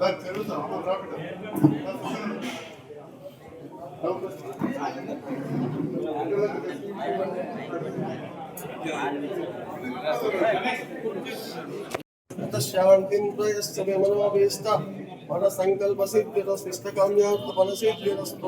Bak, sen o zaman, bak, bak. मनोभीष्ट మన సంకల్ప సిద్ధిరస్తు ఇష్టకామ్యార్థ ఫల సిద్ధిరస్తు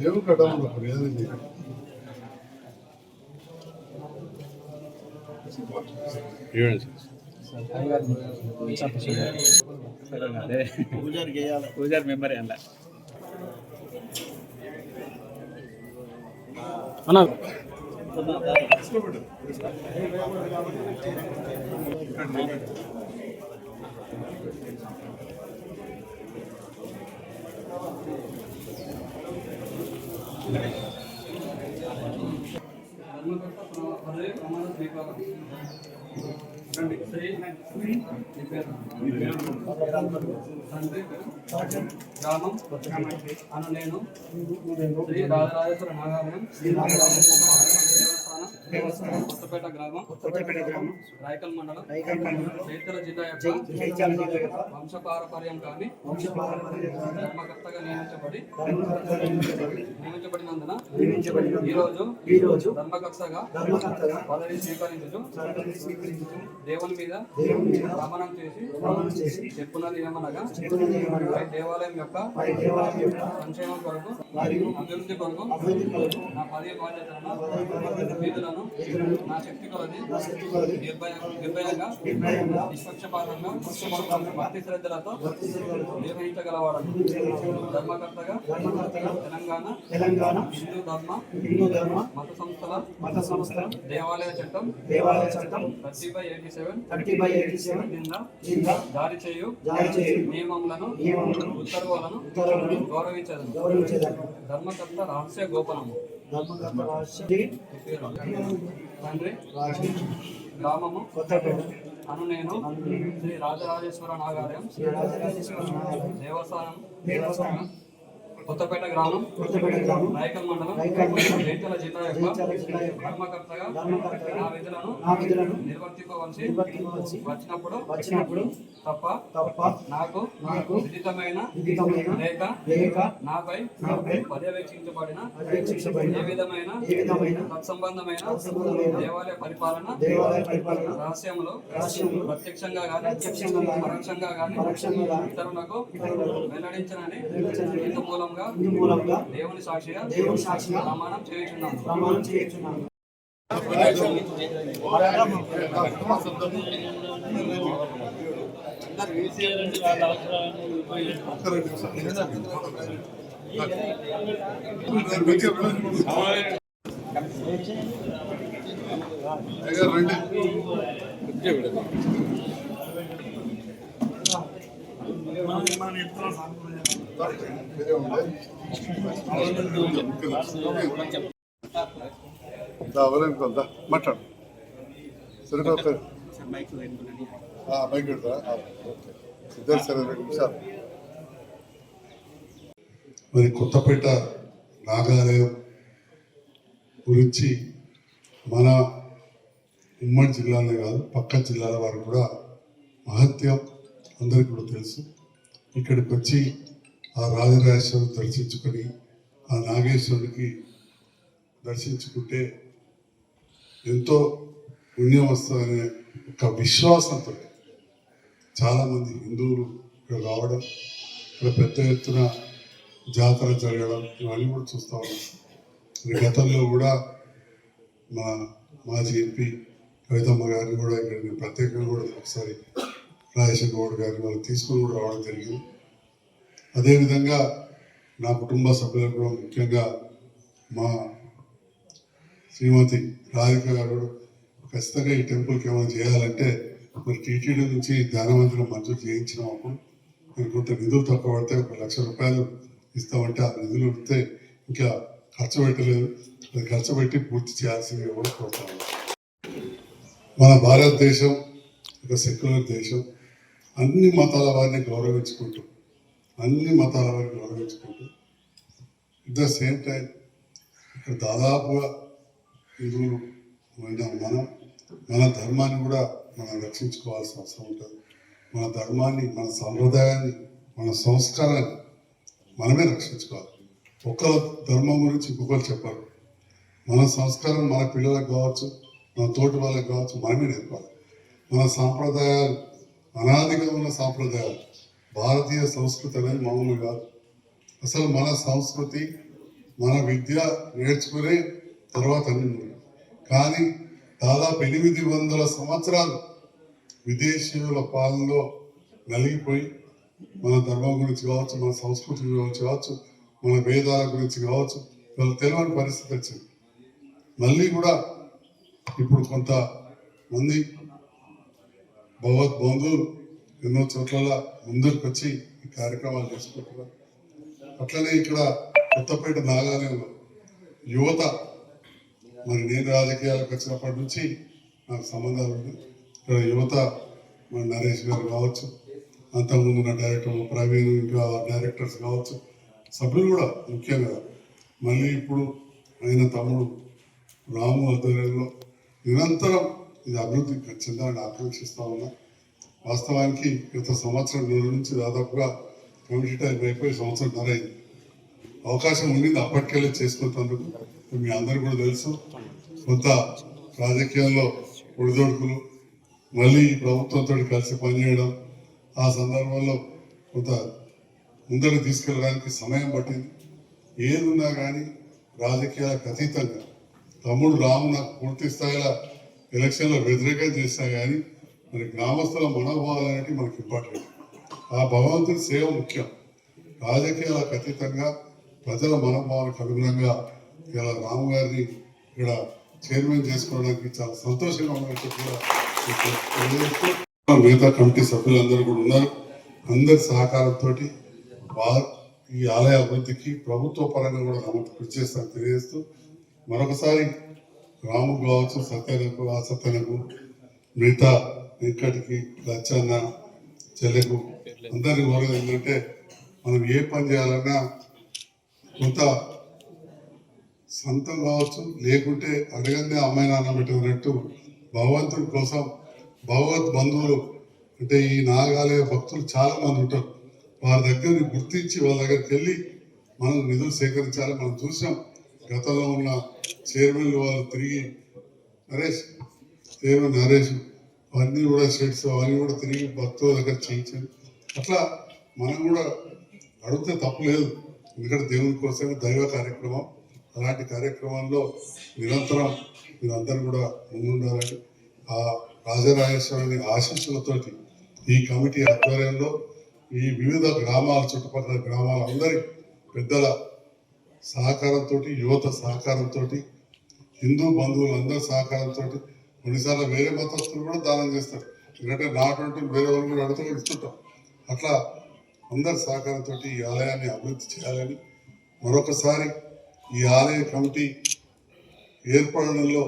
దేవుడు కట్టాలి అప్పుడు ఏదండి పూజారి చేయాలి. పూజారి మెంబర్ అన్న. గ్రామం అను నేను శ్రీ రాజరాజేశ్వర నాగాలయం దేవస్థానం కొత్తపేట గ్రామం కొత్తపేట గ్రామం రాయకల్ మండలం చైతల జిల్లా యొక్క వంశపారపర్యం కానీ ధర్మకర్తగా నియమించబడి నియమించబడినందున ఈ రోజు ఈ రోజు ధర్మకర్తగా పదవి స్వీకరించు దేవుని మీద ప్రమాణం చేసి చెప్పున్నది ఏమనగా దేవాలయం యొక్క సంక్షేమం కొరకు అభివృద్ధి కొరకు నా పదవి బాధ్యతలను విధులను నా శక్తి కొలది నిర్భయ- నిర్భయంగా నిష్పక్షపాతంగా భక్తి శ్రద్ధలతో నిర్వహించగలవాడను. ధర్మకర్తగా తెలంగాణ తెలంగాణ హిందూ ధర్మ హిందూ ధర్మ మత సంస్థల మత సంస్థ దేవాలయ చట్టం దేవాలయ చట్టం thirty by eighty seven thirty by eighty seven కింద కింద జారీ చేయు జారీ చేయు నియమములను నియమములను ఉత్తర్వులను ఉత్తర్వులను గౌరవించదు గౌరవించేదాన్ని ధర్మకర్త రహస్య గోపనము. ధర్మకర్త తండ్రి గ్రామము కొత్తపేట అను నేను శ్రీ రాజరాజేశ్వర నాగాలయం శ్రీ రాజరాజేశ్వర నాగాలయం దేవస్థానం దేవస్థానం కొత్తపేట గ్రామం కొత్తపేట గ్రామం రాయకల్ మండలం రాయకల్ మండలం, జైతల జిల్లా యొక్క ధర్మకర్తగా నా విధులను నా విధులను నిర్వర్తింపవలసి నిర్వర్తింపవలసి వచ్చినప్పుడు వచ్చినప్పుడు తప్ప తప్ప నాకు నాకు విదితమైన విదితమైన లేక లేక నాపై నాపై పర్యవేక్షించబడిన పర్యవేక్షించబడిన ఏ విధమైన ఏ విధమైన తత్సంబంధమైన తత్సంబంధమైన దేవాలయ పరిపాలన దేవాలయ పరిపాలన రహస్యములు రహస్యములు ప్రత్యక్షంగా గాని ప్రత్యక్షంగా గాని పరోక్షంగా గాని పరోక్షంగా గాని ఇతరులకు వెల్లడించనని వెల్లడించనని ఇందు మూలంగా మూలంగా దేవుని సాక్షిగా దేవుని సాక్షిగా ప్రమాణం చేయుచున్నాను ప్రమాణం చేయించున్నాను రండి మాట్లాడు. సరిగ్గా బైక్ ఇద్దరు సరే రెండు నిమిషాలు. మరి కొత్తపేట నాగాలయం గురించి మన ఉమ్మడి జిల్లాలో కాదు పక్క జిల్లాల వారు కూడా మహత్యం అందరికీ కూడా తెలుసు. ఇక్కడికి వచ్చి ఆ రాజరాజేశ్వరం దర్శించుకొని ఆ నాగేశ్వరుడికి దర్శించుకుంటే ఎంతో పుణ్యం వస్తుందనే ఒక విశ్వాసంతో చాలామంది హిందువులు ఇక్కడ రావడం ఇక్కడ పెద్ద ఎత్తున జాతర జరగడం ఇవన్నీ కూడా చూస్తూ ఉన్నాం. గతంలో కూడా మా మాజీ ఎంపీ కవితమ్మ గారిని కూడా ఇక్కడ నేను ప్రత్యేకంగా కూడా ఒకసారి రాజశేఖర్ గౌడ్ గారిని మనం తీసుకుని కూడా రావడం జరిగింది. అదేవిధంగా నా కుటుంబ సభ్యులకు కూడా ముఖ్యంగా మా శ్రీమతి రాధిక గారు ఖచ్చితంగా ఈ టెంపుల్కి ఏమైనా చేయాలంటే మరి టీటీడీ నుంచి ధ్యానవంతులు మంజూరు చేయించినప్పుడు మీరు కొంత నిధులు తక్కువ పడితే ఒక లక్ష రూపాయలు ఇస్తామంటే ఆ నిధులు ఇస్తే ఇంకా ఖర్చు పెట్టలేదు. అది ఖర్చు పెట్టి పూర్తి చేయాల్సింది కూడా కోరుతాను మన భారతదేశం ఒక సెక్యులర్ దేశం. అన్ని మతాల వారిని గౌరవించుకుంటూ అన్ని మతాల వారిని గౌరవించుకుంటూ అట్ ద సేమ్ టైం ఇక్కడ దాదాపుగా హిందువులు మనం మన ధర్మాన్ని కూడా మనం రక్షించుకోవాల్సిన అవసరం ఉంటుంది. మన ధర్మాన్ని మన సంప్రదాయాన్ని మన సంస్కారాన్ని మనమే రక్షించుకోవాలి. ఒక్కల ధర్మం గురించి ఇంకొకరు చెప్పాలి మన సంస్కారం మన పిల్లలకు కావచ్చు మన తోటి వాళ్ళకి కావచ్చు మనమే నేర్పాలి. మన సాంప్రదాయాలు అనాదిగా ఉన్న సాంప్రదాయాలు భారతీయ సంస్కృతి అనేది మామూలు కాదు. అసలు మన సంస్కృతి మన విద్య నేర్చుకునే తర్వాత అన్ని కానీ దాదాపు ఎనిమిది వందల సంవత్సరాలు విదేశీయుల పాలనలో నలిగిపోయి మన ధర్మం గురించి కావచ్చు మన సంస్కృతి గురించి కావచ్చు మన వేదాల గురించి కావచ్చు వాళ్ళు తెలియని పరిస్థితి వచ్చింది. మళ్ళీ కూడా ఇప్పుడు కొంత మంది భగవద్ బంధువులు ఎన్నో చోట్ల ముందుకు వచ్చి ఈ కార్యక్రమాలు చేసుకుంటున్నారు. అట్లనే ఇక్కడ కొత్తపేట నాగాలయంలో యువత మరి నేను రాజకీయాలకు వచ్చినప్పటి నుంచి నాకు సంబంధాలు ఉంది ఇక్కడ యువత మన నరేష్ గారు కావచ్చు అంతకుముందు ఉన్న డైరెక్టర్ ప్రవీణ్ ఇంకా డైరెక్టర్స్ కావచ్చు సభ్యులు కూడా ముఖ్యంగా మళ్ళీ ఇప్పుడు ఆయన తమ్ముడు రాము ఆధ్వర్యంలో నిరంతరం ఇది అభివృద్ధి ఖచ్చితంగా ఆకాంక్షిస్తూ ఉన్నా. వాస్తవానికి గత సంవత్సరం నెల నుంచి దాదాపుగా కమిటీ టైం అయిపోయి సంవత్సరంన్నర అయింది అవకాశం ఉండింది అప్పటికెళ్ళి చేసుకుంటున్నందుకు. మీ అందరూ కూడా తెలుసు. కొంత రాజకీయాల్లో ఒడిదొడుకులు మళ్ళీ ప్రభుత్వంతో కలిసి పనిచేయడం ఆ సందర్భంలో కొంత ముందరకు తీసుకెళ్ళడానికి సమయం పట్టింది. ఏదున్నా కానీ రాజకీయాలకు అతీతంగా తమ్ముడు రాము నాకు పూర్తి స్థాయిలో ఎలక్షన్లో వ్యతిరేకం చేసినా కానీ మరి గ్రామస్తుల మనోభావాలు అనేవి మనకి ఇంపార్టెంట్. ఆ భగవంతుడి సేవ ముఖ్యం. రాజకీయాలకు అతీతంగా ప్రజల మనోభావాలకు అనుగుణంగా ఇలా రాము గారిని ఇక్కడ చైర్మన్ చేసుకోవడానికి చాలా సంతోషంగా ఉన్నట్టు కూడా మిగతా కమిటీ సభ్యులందరూ కూడా ఉన్నారు. అందరి సహకారంతో ఈ ఆలయ అభివృద్ధికి ప్రభుత్వ పరంగా కూడా నమ్మకం కృషి చేస్తారని తెలియజేస్తూ మరొకసారి రాము కావచ్చు సత్యనకు ఆ సత్యనకు మిగతా వెంకట్కి లచ్చన్న చెల్లెకు అందరికి వరద ఏంటంటే మనం ఏ పని చేయాలన్నా కొంత సొంతం కావచ్చు లేకుంటే అడగందే అమ్మాయి నాన్న పెట్టినట్టు భగవంతుడి కోసం భగవద్ బంధువులు అంటే ఈ నాగాలయ భక్తులు చాలా మంది ఉంటారు. వారి దగ్గరని గుర్తించి వాళ్ళ దగ్గరికి వెళ్ళి మనం నిధులు సేకరించాలి. మనం చూసాం గతంలో ఉన్న చైర్మన్లు వాళ్ళు తిరిగి నరేష్ చైర్మన్ నరేష్ అవన్నీ కూడా షెడ్స్ అవన్నీ కూడా తిరిగి భక్తుల దగ్గర చేయించండి అట్లా మనం కూడా అడిగితే తప్పలేదు ఎందుకంటే దేవుని కోసమే దైవ కార్యక్రమం. అలాంటి కార్యక్రమంలో నిరంతరం మీరందరూ కూడా ముందుండాలని ఆ రాజరాజేశ్వరుని ఆశీస్సులతోటి ఈ కమిటీ ఆధ్వర్యంలో ఈ వివిధ గ్రామాల చుట్టుపక్కల గ్రామాల అందరి పెద్దల సహకారంతో యువత సహకారంతో హిందూ బంధువులందరి సహకారంతో కొన్నిసార్లు వేరే మతస్థులు కూడా దానం చేస్తారు. ఎందుకంటే నాటువంటి వేరే వాళ్ళు కూడా అడుగుతూ ఇస్తుంటాం అట్లా అందరి సహకారంతో ఈ ఆలయాన్ని అభివృద్ధి చేయాలని మరొకసారి ఈ ఆలయ కమిటీ ఏర్పడడంలో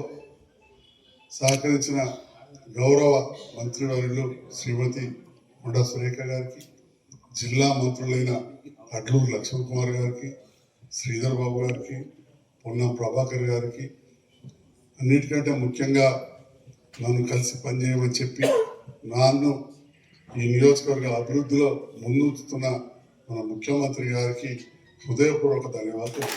సహకరించిన గౌరవ మంత్రివర్యులు శ్రీమతి కొండా సురేఖ గారికి జిల్లా మంత్రులైన అడ్లూరు లక్ష్మణ్ కుమార్ గారికి శ్రీధర్ బాబు గారికి పొన్నం ప్రభాకర్ గారికి అన్నిటికంటే ముఖ్యంగా నన్ను కలిసి పనిచేయమని చెప్పి నాన్ను ఈ నియోజకవర్గ అభివృద్ధిలో ముందుతున్న మన ముఖ్యమంత్రి గారికి హృదయపూర్వక ధన్యవాదాలు.